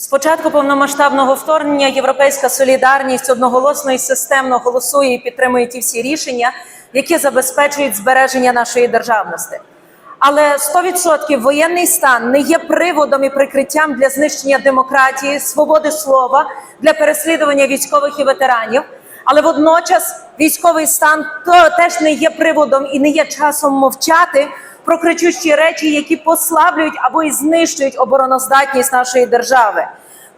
З початку повномасштабного вторгнення Європейська солідарність одноголосно і системно голосує і підтримує ті всі рішення, які забезпечують збереження нашої державності. Але 100% воєнний стан не є приводом і прикриттям для знищення демократії, свободи слова, для переслідування військових і ветеранів. Але водночас військовий стан то теж не є приводом і не є часом мовчати про кричущі речі, які послаблюють або і знищують обороноздатність нашої держави.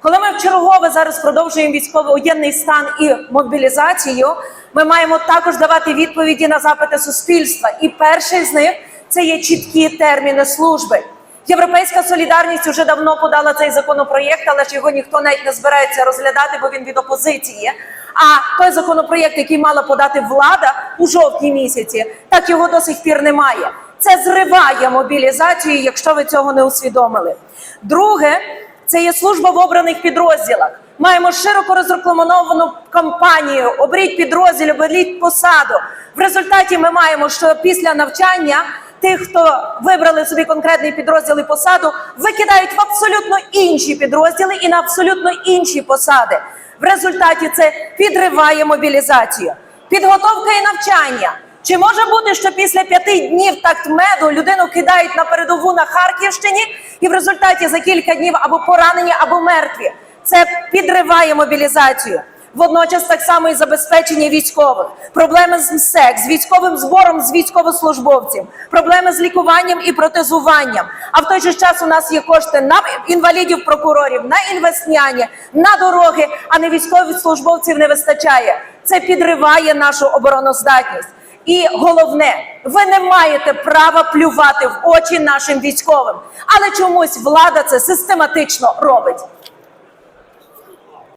Коли ми вчергове зараз продовжуємо військовий воєнний стан і мобілізацію, ми маємо також давати відповіді на запити суспільства. І перший з них це є чіткі терміни служби. Європейська солідарність вже давно подала цей законопроєкт, але ж його ніхто навіть не збирається розглядати, бо він від опозиції. А той законопроєкт, який мала подати влада у жовтні місяці, так його до сих пір немає. Це зриває мобілізацію, якщо ви цього не усвідомили. Друге, це є служба в обраних підрозділах. Маємо широко розрекламовану кампанію Обріть підрозділ, оберіть посаду. В результаті ми маємо, що після навчання тих, хто вибрали собі конкретний підрозділ і посаду, викидають в абсолютно інші підрозділи і на абсолютно інші посади. В результаті це підриває мобілізацію. Підготовка і навчання. Чи може бути, що після п'яти днів такт меду людину кидають на передову на Харківщині, і в результаті за кілька днів або поранені, або мертві? Це підриває мобілізацію. Водночас так само і забезпечення військових, проблеми з МСЕК, з військовим збором з військовослужбовців, проблеми з лікуванням і протезуванням. А в той же час у нас є кошти на інвалідів прокурорів, на інвестняні, на дороги, а не військових службовців не вистачає. Це підриває нашу обороноздатність. І головне, ви не маєте права плювати в очі нашим військовим, але чомусь влада це систематично робить.